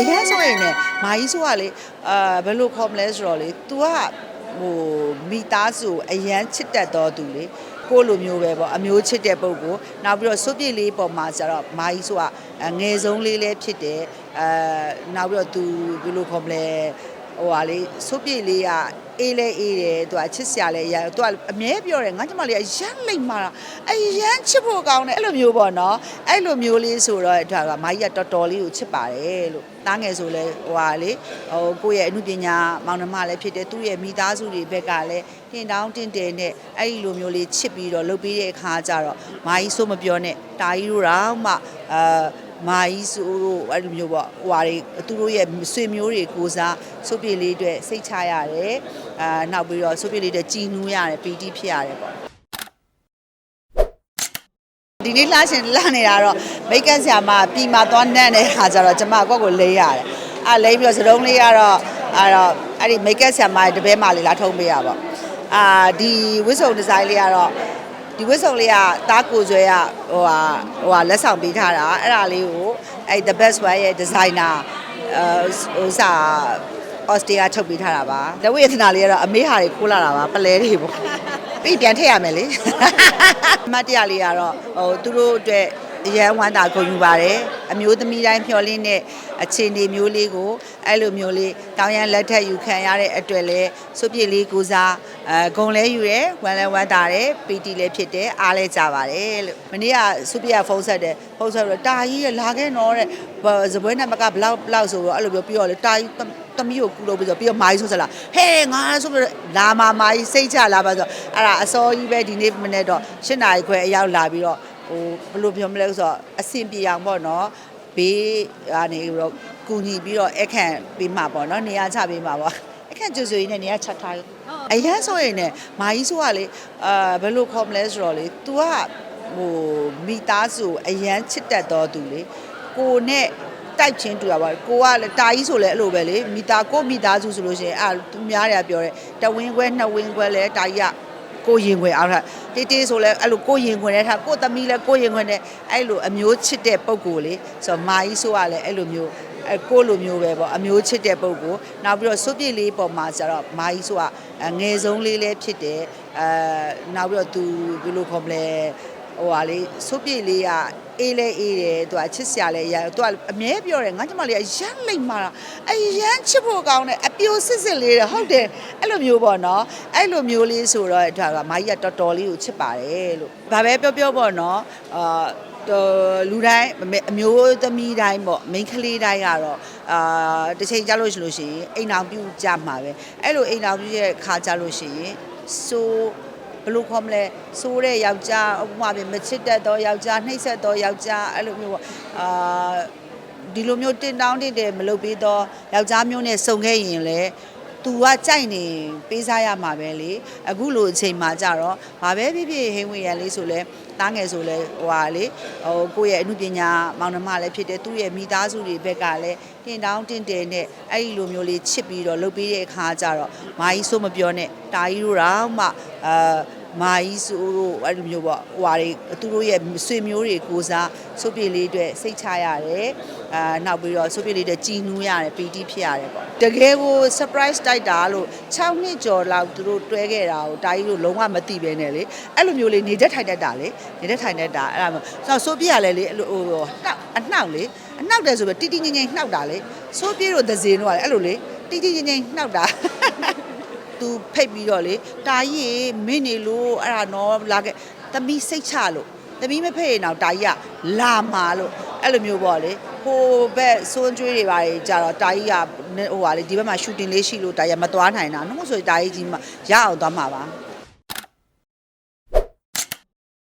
အရန်ဆိုရင်ねမာကြီးဆိုကလေအာဘယ်လိုခေါ်မလဲဆိုတော့လေ तू ကဟိုမိသားစုအရန်ချစ်တတ်တော်သူလေကိုယ့်လိုမျိုးပဲပေါ့အမျိုးချစ်တဲ့ပုံကိုနောက်ပြီးတော့စွပ်ပြစ်လေးပေါ်မှာကျတော့မာကြီးဆိုကအငယ်ဆုံးလေးလည်းဖြစ်တယ်အဲနောက်ပြီးတော့ तू ဘယ်လိုခေါ်မလဲ ဟိုဟာလေစွပ်ပြစ်လေးကအေးလဲအေးတယ်သူကချစ်စရာလဲရသူကအမြဲပြောတယ်ငါကျမလေးကရမ်းလိမ့်မာတာအရမ်းချစ်ဖို့ကောင်းတယ်အဲ့လိုမျိုးပေါ့နော်အဲ့လိုမျိုးလေးဆိုတော့ဒါကမာကြီးကတော်တော်လေးကိုချစ်ပါတယ်လို့တားငယ်ဆိုလဲဟိုဟာလေဟိုကိုယ့်ရဲ့အမှုပညာမောင်နှမလည်းဖြစ်တယ်သူ့ရဲ့မိသားစုတွေဘက်ကလည်းဟင်တောင်းတင့်တယ်နဲ့အဲ့ဒီလိုမျိုးလေးချစ်ပြီးတော့လုပ်ပြီးတဲ့အခါကျတော့မာကြီးဆိုမပြောနဲ့တာကြီးတို့တော့မှအာ မာကြီးဆိုတို့အဲ့လိုမျိုးပေါ့ဟိုဟာတွေသူတို့ရဲ့ဆွေမျိုးတွေကိုစားစုပ်ပြေလေးအတွက်စိတ်ချရတယ်အာနောက်ပြီးတော့စုပ်ပြေလေးအတွက်ကြည်နူးရတယ်ပီတိဖြစ်ရတယ်ပေါ့ဒီနေ့လှရှင်လှနေတာတော့မိတ်ကပ်ဆရာမပြီးမှသွားနန့်တဲ့ခါကျတော့ကျမကွက်ကိုလိမ့်ရတယ်အဲလိမ့်ပြီးတော့စတုံးလေးကတော့အဲတော့အဲ့ဒီမိတ်ကပ်ဆရာမရဲ့တပည့်မလေးလာထုံးပေးရပါအာဒီဝစ်စုံဒီဇိုင်းလေးကတော့ ဒီဝစ်စုံလေးကတားကိုကျွဲကဟိုဟာဟိုဟာလက်ဆောင်ပေးထားတာအဲ့ဒါလေးကိုအဲ့ the best one ရဲ့ designer အဲဟိုစာအော်စတြေးလျထုတ်ပေးထားတာပါတဝိယသနာလေးကတော့အမေဟာတွေခိုးလာတာပါပလဲတွေပေါ့ပြီးပြန်ထည့်ရမယ်လေအမတ်တရလေးကတော့ဟိုသူတို့အတွက် အရန်ဝမ်းသာဂုဏ်ယူပါတယ်အမျိုးသမီးတိုင်းဖြော်လင်းတဲ့အခြေအနေမျိုးလေးကိုအဲ့လိုမျိုးလေးတောင်းရန်လက်ထက်ယူခံရတဲ့အတွက်လဲစွပ်ပြစ်လေးကိုစားအဲဂုံလဲယူရဲဝမ်းလဲဝမ်းသာတယ်ပီတီလည်းဖြစ်တယ်အားလဲကြပါတယ်လို့မနေ့ကစွပ်ပြစ်ကဖုန်းဆက်တယ်ဖုန်းဆက်တော့တာကြီးရလာခဲ့တော့တဲ့ဇပွဲနံပါတ်ကဘလောက်ဘလောက်ဆိုတော့အဲ့လိုပြောပြီးတော့လေတာကြီးသမီးကိုကူလို့ပြီးတော့ပြီးတော့မာကြီးဆိုဆက်လာဟဲ့ငါဆိုပြီးတော့လာမမာကြီးစိတ်ချလာပါဆိုတော့အဲ့ဒါအစောကြီးပဲဒီနေ့မနေ့တော့၈နာရီခွဲအရောက်လာပြီးတော့ ဟိုဘယ်လိုပြောမလဲဆိုတော့အဆင်ပြေအောင်ပေါ့နော်ဘေးကနေပြီးတော့ကူညီပြီးတော့အခန့်ပေးမှာပေါ့နော်နေရာချပေးမှာပေါ့အခန့်ကျွတ်ဆွေးနဲ့နေရာချထားအရန်ဆိုရင်ねမာကြီးဆိုကလေအာဘယ်လိုခေါ်မလဲဆိုတော့လေ तू ကဟိုမိသားစုအရန်ချစ်တတ်တော်သူလေကိုနဲ့တိုက်ချင်းတူတာပါကိုကလည်းတာကြီးဆိုလဲအဲ့လိုပဲလေမိသားကိုမိသားစုဆိုလို့ရှိရင်အာသူများတွေကပြောတယ်တဝင်းခွဲနှစ်ဝင်းခွဲလဲတာကြီးက ကိုရင်ခွဲအောင်ထားတေးတေးဆိုလဲအဲ့လိုကိုရင်ခွဲတဲ့ထားကိုသမီးလဲကိုရင်ခွဲတဲ့အဲ့လိုအမျိုးချစ်တဲ့ပုံကိုလေဆိုတော့မာကြီးဆိုကလည်းအဲ့လိုမျိုးအဲကိုလိုမျိုးပဲပေါ့အမျိုးချစ်တဲ့ပုံကိုနောက်ပြီးတော့စွပ်ပြစ်လေးပေါ်မှာကျတော့မာကြီးဆိုကအငယ်ဆုံးလေးလည်းဖြစ်တယ်အဲနောက်ပြီးတော့သူဘယ်လိုခေါ်မလဲ ဟိုဟာလေစွပ်ပြစ်လေးကအေးလဲအေးတယ်သူကချစ်စရာလဲရသူကအမြဲပြောတယ်ငါကျမလေးကရမ်းလိမ့်မာတာအရမ်းချစ်ဖို့ကောင်းတယ်အပြိုစစ်စစ်လေးတယ်ဟုတ်တယ်အဲ့လိုမျိုးပေါ့နော်အဲ့လိုမျိုးလေးဆိုတော့ဒါကမာကြီးကတော်တော်လေးကိုချစ်ပါတယ်လို့ဒါပဲပြောပြောပေါ့နော်အာတော်လူတိုင်းအမျိုးသမီးတိုင်းပေါ့မိန်းကလေးတိုင်းကတော့အာတစ်ချိန်ကြာလို့ရှိလို့ရှိရင်အိမ်အောင်ပြုကြမှာပဲအဲ့လိုအိမ်အောင်ပြုရဲ့ခါကြလို့ရှိရင်ဆို ဘယ်လိုခေါ်မလဲစိုးတဲ့ယောက်ျားဥပမာပြမချစ်တတ်သောယောက်ျားနှိပ်စက်သောယောက်ျားအဲ့လိုမျိုးပေါ့အာဒီလိုမျိုးတင်တောင်းတင်တယ်မလုပ်ပြီးတော့ယောက်ျားမျိုးနဲ့စုံခဲ့ရင်လေ သူကကြိုက်နေပေးစားရမှာပဲလေအခုလိုအချိန်မှာကြတော့ဘာပဲဖြစ်ဖြစ်ဟိန်းဝင်ရလေးဆိုလဲတားငယ်ဆိုလဲဟိုဟာလေဟိုကိုယ့်ရဲ့အမှုပညာမောင်နှမလည်းဖြစ်တယ်သူ့ရဲ့မိသားစုတွေဘက်ကလည်းတင်တောင်းတင်တယ်နဲ့အဲ့ဒီလိုမျိုးလေးချစ်ပြီးတော့လုပ်ပြီးတဲ့အခါကျတော့မာကြီးဆိုမပြောနဲ့တာကြီးတို့တော့မှအာ မာကြီးဆိုတို့အဲ့လိုမျိုးပေါ့ဟိုဟာတွေသူတို့ရဲ့ဆွေမျိုးတွေကိုစားစုပ်ပြေလေးအတွက်စိတ်ချရတယ်အာနောက်ပြီးတော့စုပ်ပြေလေးအတွက်ကြည်နူးရတယ်ပီတိဖြစ်ရတယ်ပေါ့တကယ်ကို surprise တိုက်တာလို့6နှစ်ကျော်လောက်သူတို့တွဲခဲ့တာကိုတာကြီးတို့လုံးဝမသိပဲနဲ့လေအဲ့လိုမျိုးလေးနေတတ်ထိုင်တတ်တာလေနေတတ်ထိုင်တတ်တာအဲ့ဒါမျိုးဆိုတော့ဆိုပြရလဲလေအဲ့လိုဟိုနှောက်အနှောက်လေအနှောက်တယ်ဆိုပဲတိတိငိမ့်ငိမ့်နှောက်တာလေဆိုပြေတို့သစင်တို့ကလည်းအဲ့လိုလေတိတိငိမ့်ငိမ့်နှောက်တာ သူဖိတ်ပြီးတော့လေတာကြီးရေမင်းနေလို့အဲ့ဒါနော်လာခဲ့သမီးစိတ်ချလို့သမီးမဖိတ်ရင်တော့တာကြီးကလာမာလို့အဲ့လိုမျိုးပေါ့လေဟိုဘက်စွန်းကျွေးတွေပါလေကြာတော့တာကြီးကဟိုပါလေဒီဘက်မှာရှူတင်လေးရှိလို့တာကြီးကမသွားနိုင်တာနော်ဆိုရင်တာကြီးကြီးမှရအောင်သွားမှာပါ